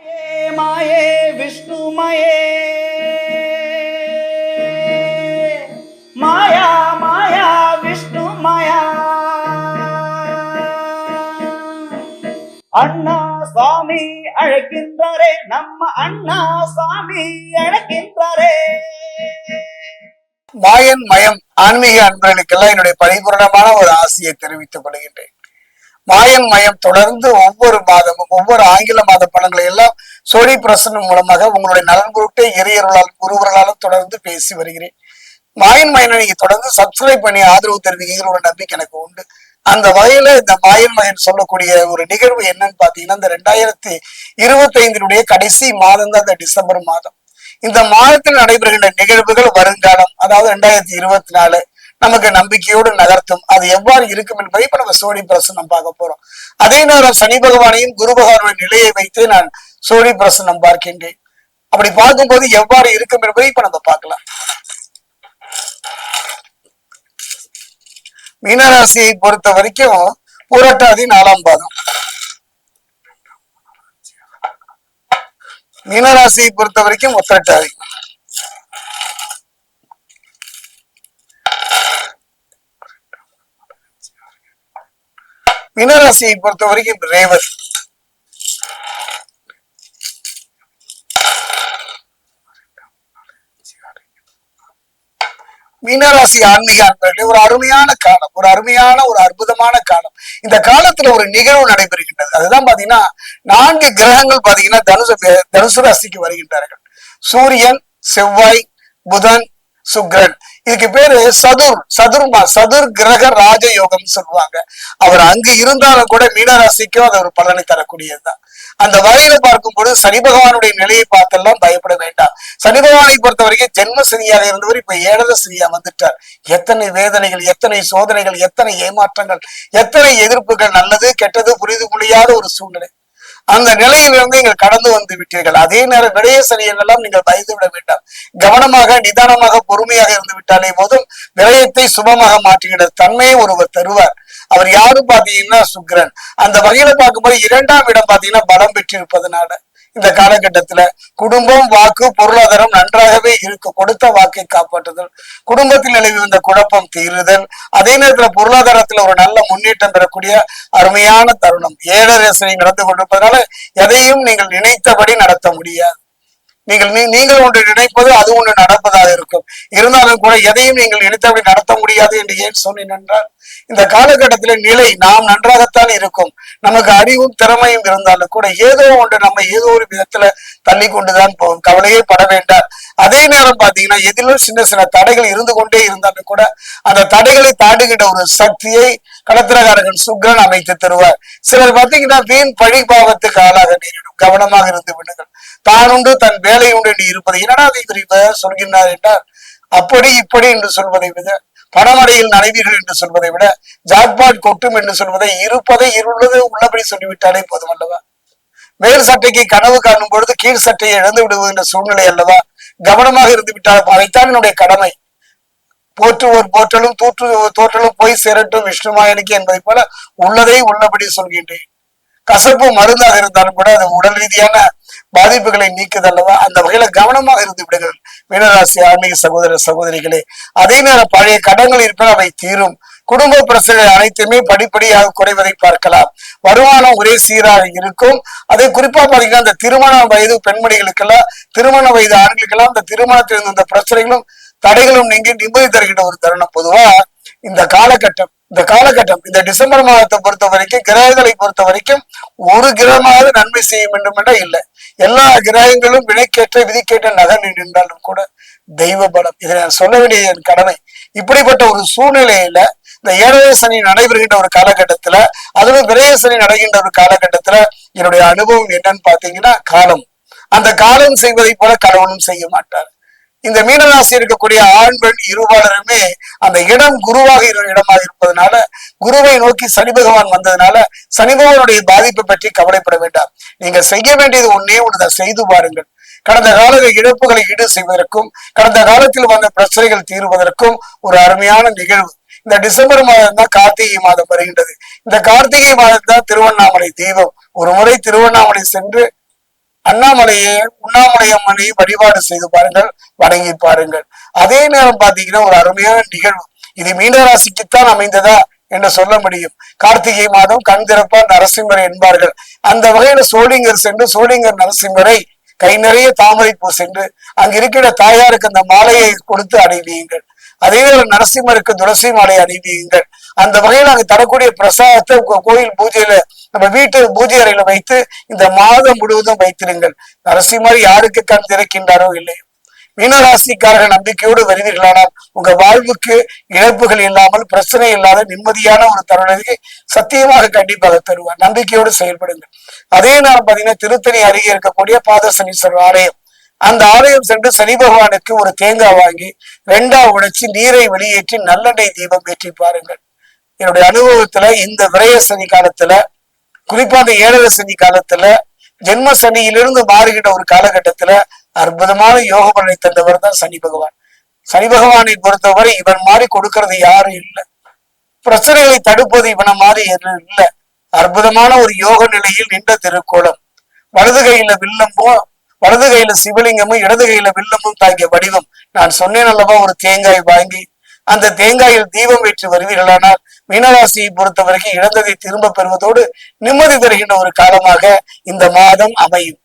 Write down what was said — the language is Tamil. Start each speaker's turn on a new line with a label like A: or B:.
A: மாயே விஷ்ணு விஷ்ணுமயே மாயா மாயா விஷ்ணு மாயா. அண்ணா சுவாமி அழைக்கின்றாரே நம்ம அண்ணா சுவாமி அழைக்கின்றாரே.
B: மாயன் மயம் ஆன்மீக அன்பர்களுக்கெல்லாம் என்னுடைய பரிபூர்ணமான ஒரு ஆசையை தெரிவித்துக் கொள்கின்றேன். மாயன் மயம் தொடர்ந்து ஒவ்வொரு மாதமும் ஒவ்வொரு ஆங்கில மாத படங்களை எல்லாம் சோழி பிரசனம் மூலமாக உங்களுடைய நலன் பொருட்டே இறையர்களால் குருவர்களாலும் தொடர்ந்து பேசி வருகிறேன். மாயன் மயனை நீங்க தொடர்ந்து சப்ஸ்கிரைப் பண்ணி ஆதரவு தெரிவிக்கிற ஒரு நம்பிக்கை எனக்கு உண்டு. அந்த வகையில இந்த மாயன் மயன் சொல்லக்கூடிய ஒரு நிகழ்வு என்னன்னு பாத்தீங்கன்னா இந்த ரெண்டாயிரத்தி இருபத்தி ஐந்தினுடைய கடைசி மாதம் தான் இந்த டிசம்பர் மாதம். இந்த மாதத்தில் நடைபெறுகின்ற நிகழ்வுகள் வருங்காலம் அதாவது ரெண்டாயிரத்தி இருபத்தி நாலு. நமக்கு நம்பிக்கையோடு நகர்த்தும். அது எவ்வாறு இருக்கும் என்பதை இப்ப நம்ம சோழி பிரசனம் பார்க்க போறோம். அதே நேரம் சனி பகவானையும் குரு பகவானுடைய நிலையை வைத்து நான் சோழி பிரசனம் பார்க்கின்றேன். அப்படி பார்க்கும்போது எவ்வாறு இருக்கும் என்பதை இப்ப நம்ம பார்க்கலாம். மீனராசியை பொறுத்த வரைக்கும் புரட்டாதி நாலாம் பாதம். மீனராசியை பொறுத்த வரைக்கும் உத்திரட்டாதி மீனராசியை பொறுத்த வரைக்கும் ரேவர் மீனராசி ஆன்மீக அன்பர்களே ஒரு அருமையான காலம் ஒரு அருமையான ஒரு அற்புதமான காலம். இந்த காலத்துல ஒரு நிகழ்வு நடைபெறுகின்றது. அதுதான் பாத்தீங்கன்னா நான்கு கிரகங்கள் பாத்தீங்கன்னா தனுசு தனுசு ராசிக்கு வருகின்றார்கள். சூரியன் செவ்வாய் புதன் சுக்ரன். இதுக்கு பேரு சதுர் சதுர்மா சதுர் கிரக ராஜயோகம் சொல்லுவாங்க. அவர் அங்கு இருந்தாலும் கூட மீனராசிக்கும் அது ஒரு பலனை தரக்கூடியதுதான். அந்த வகையில பார்க்கும்போது சனி பகவானுடைய நிலையை பார்த்தெல்லாம் பயப்பட வேண்டாம். சனி பகவானை பொறுத்த வரைக்கும் ஜென்ம சனியாக இருந்தவர் இப்ப ஏழரை சனியா வந்துட்டார். எத்தனை வேதனைகள் எத்தனை சோதனைகள் எத்தனை ஏமாற்றங்கள் எத்தனை எதிர்ப்புகள் நல்லது கெட்டது புரிந்து முடியாத ஒரு சூழ்நிலை. அந்த நிலையிலிருந்து நீங்கள் கடந்து வந்து விட்டீர்கள். அதே நேரம் விடய சனியெல்லாம் நீங்கள் பயந்து விட வேண்டாம். கவனமாக நிதானமாக பொறுமையாக இருந்து விட்டாலே போதும். விரயத்தை சுபமாக மாற்றுகிற தன்மையை ஒருவர் தருவார். அவர் யாரும் பாத்தீங்கன்னா சுக்ரன் அந்த வகையில பார்க்கும்போது இரண்டாம் இடம் பாத்தீங்கன்னா பலம் பெற்றிருப்பதனால. இந்த காலகட்டத்துல குடும்பம் வாக்கு பொருளாதாரம் நன்றாகவே இருக்கு. கொடுத்த வாக்கை காப்பாற்றுதல் குடும்பத்தில் நிலவி வந்த குழப்பம் தீருதல் அதே நேரத்துல பொருளாதாரத்துல ஒரு நல்ல முன்னேற்றம் பெறக்கூடிய அருமையான தருணம். ஏழரசனை நடந்து கொண்டிருப்பதனால எதையும் நீங்கள் நினைத்தபடி நடத்த முடியாது. நீங்கள் நீ- நீங்கள் ஒன்று நினைப்பது அது ஒன்று நடப்பதாக இருக்கும். இருந்தாலும் கூட எதையும் நீங்கள் நினைத்தபடி நடத்த முடியாது என்று ஏன் சொன்னேன் என்றால் இந்த காலகட்டத்தில் நிலை நாம் நன்றாகத்தான் இருக்கும். நமக்கு அறிவும் திறமையும் இருந்தாலும் கூட ஏதோ ஒன்று நம்ம ஏதோ ஒரு விதத்துல தள்ளி கொண்டுதான் போகும். கவலையே பட வேண்டாம். அதே நேரம் பாத்தீங்கன்னா எதிலும் சின்ன சின்ன தடைகள் இருந்து கொண்டே இருந்தாலும் கூட அந்த தடைகளை தாண்டுகின்ற ஒரு சக்தியை கடத்திரகாரகன் சுக்ரன் அமைத்து தருவார். சிலர் பாத்தீங்கன்னா வீண் பழிபாவத்துக்கு ஆளாக நேரிடும். கவனமாக இருந்து விடுங்கள். தானுண்டு தன் வேலை உண்டு என்று இருப்பது என்னடா அதை குறிப்ப சொல்கின்றார் என்றால் அப்படி இப்படி என்று சொல்வதை விட பணமடையில் நனைவீர்கள் என்று சொல்வதை விட ஜாக்பாட் கொட்டும் என்று சொல்வதை இருப்பதை இருளது உள்ளபடி சொல்லிவிட்டாலே போதும் அல்லவா? மேல் சட்டைக்கு கனவு காணும் பொழுது கீழ் சட்டையை இழந்து விடுகின்ற சூழ்நிலை அல்லவா? கவனமாக இருந்து விட்டால் அதைத்தான் என்னுடைய கடமை. போற்றுவோர் போற்றலும் தூற்று தோற்றலும் போய் சேரட்டும் விஷ்ணுமாயனுக்கு என்பதை போல உள்ளதை உள்ளபடி சொல்கின்றேன். கசப்பு மருந்தாக இருந்தாலும் கூட அது உடல் ரீதியான பாதிப்புகளை நீக்குதல்லவா அந்த வகையில கவனமாக இருந்து விடுங்கள். மீனராசி ஆன்மீக சகோதர சகோதரிகளே அதே நேரம் பழைய கடன்கள் இருப்பது அவை தீரும். குடும்ப பிரச்சனைகள் அனைத்துமே படிப்படியாக குறைவதை பார்க்கலாம். வருமானம் ஒரே சீராக இருக்கும். அதே குறிப்பா பாத்தீங்கன்னா இந்த திருமண வயது பெண்மணிகளுக்கெல்லாம் திருமண வயது ஆண்களுக்கெல்லாம் இந்த திருமணத்தில் இருந்த பிரச்சனைகளும் தடைகளும் நீங்கி நிம்மதி தருகின்ற ஒரு தருணம். பொதுவா இந்த காலகட்டம் இந்த காலகட்டம் இந்த டிசம்பர் மாதத்தை பொறுத்த வரைக்கும் கிரகங்களை பொறுத்த வரைக்கும் ஒரு கிரகமாவது நன்மை செய்யும் வேண்டும் என்ற இல்லை. எல்லா கிரகங்களும் வினைக்கேற்ற விதிக்கேற்ற நகர் நின்றாலும் கூட தெய்வ பலம். இதை நான் சொல்ல வேண்டிய என் கடமை. இப்படிப்பட்ட ஒரு சூழ்நிலையில இந்த ஏழரை சனி நடைபெறுகின்ற ஒரு காலகட்டத்துல அதுவும் விரைய சனி நடைகின்ற ஒரு காலகட்டத்துல என்னுடைய அனுபவம் என்னன்னு பாத்தீங்கன்னா காலம். அந்த காலம் செய்வதை போல கடவுளும் செய்ய மாட்டார். இந்த மீனராசி இருக்கக்கூடிய ஆண் பெண் இருபாலருமே அந்த இடம் குருவாக இரு இடமாக இருப்பதனால குருவை நோக்கி சனி பகவான் வந்ததுனால சனி பகவானுடைய பாதிப்பை பற்றி கவலைப்பட வேண்டாம். நீங்க செய்ய வேண்டியது ஒன்னே ஒன்றுதான் செய்து பாருங்கள். கடந்த கால இழப்புகளை ஈடு செய்வதற்கும் கடந்த காலத்தில் வந்த பிரச்சனைகள் தீர்வதற்கும் ஒரு அருமையான நிகழ்வு. இந்த டிசம்பர் மாதம் தான் கார்த்திகை மாதம் வருகின்றது. இந்த கார்த்திகை மாதம் தான் திருவண்ணாமலை தீபம் ஒரு முறை திருவண்ணாமலை சென்று அண்ணாமலையை உண்ணாமலை அம்மனை வழிபாடு செய்து பாருங்கள் வணங்கி பாருங்கள். அதே நேரம் பாத்தீங்கன்னா ஒரு அருமையான நிகழ்வு. இது மீனராசிக்குத்தான் அமைந்ததா என்று சொல்ல முடியும். கார்த்திகை மாதம் கண் திறப்பா நரசிம்மர் என்பார்கள். அந்த வகையில சோழிங்கர் சென்று சோழிங்கர் நரசிம்மரை கை நிறைய தாமரை பூ சென்று அங்கு இருக்கிற தாயாருக்கு அந்த மாலையை கொடுத்து அணிவியுங்கள். அதே நரசிம்மருக்கு துளசி மாலை அணிவியுங்கள். அந்த வகையில் அங்கு தரக்கூடிய பிரசாதத்தை கோயில் பூஜையில நம்ம வீட்டு பூஜை அறையில வைத்து இந்த மாதம் முழுவதும் வைத்திருங்கள். நரசிம்மர் யாருக்கு கண் திறக்கின்றாரோ இல்லையோ. மீனராசிக்காரர்கள் நம்பிக்கையோடு வருவீர்களானால் உங்க வாழ்வுக்கு இழப்புகள் இல்லாமல் பிரச்சனை இல்லாத நிம்மதியான ஒரு தருணத்தை சத்தியமாக கண்டிப்பாக தருவார். நம்பிக்கையோடு செயல்படுங்கள். அதே நேரம் பாத்தீங்கன்னா திருத்தணி அருகே இருக்கக்கூடிய பாதசனீஸ்வரர் ஆலயம். அந்த ஆலயம் சென்று சனி பகவானுக்கு ஒரு தேங்காய் வாங்கி ரெண்டா உடைச்சு நீரை வெளியேற்றி நல்லெண்ணெய் தீபம் ஏற்றி பாருங்கள். என்னுடைய அனுபவத்துல இந்த விரய சனி காலத்துல குறிப்பா அந்த ஏழரை சனி காலத்துல ஜென்ம சனியிலிருந்து மாறுகின்ற ஒரு காலகட்டத்துல அற்புதமான யோக பலனை தந்தவர் தான் சனி பகவான். சனி பகவானை பொறுத்தவரை இவன் மாதிரி கொடுக்கறது யாரும் இல்லை. பிரச்சனைகளை தடுப்பது இவனை மாதிரி இல்லை. அற்புதமான ஒரு யோக நிலையில் நின்ற திருக்கோலம். வலது கையில வில்லமும் வலது கையில சிவலிங்கமும் இடது கையில வில்லமும் தாங்கிய வடிவம். நான் சொன்னேன் அல்லவா ஒரு தேங்காய் வாங்கி அந்த தேங்காயில் தீபம் ஏற்றி வருவீர்களானால் மீனராசியை பொறுத்தவரைக்கும் இழந்ததை திரும்ப பெறுவதோடு நிம்மதி தருகின்ற ஒரு காலமாக இந்த மாதம் அமையும்.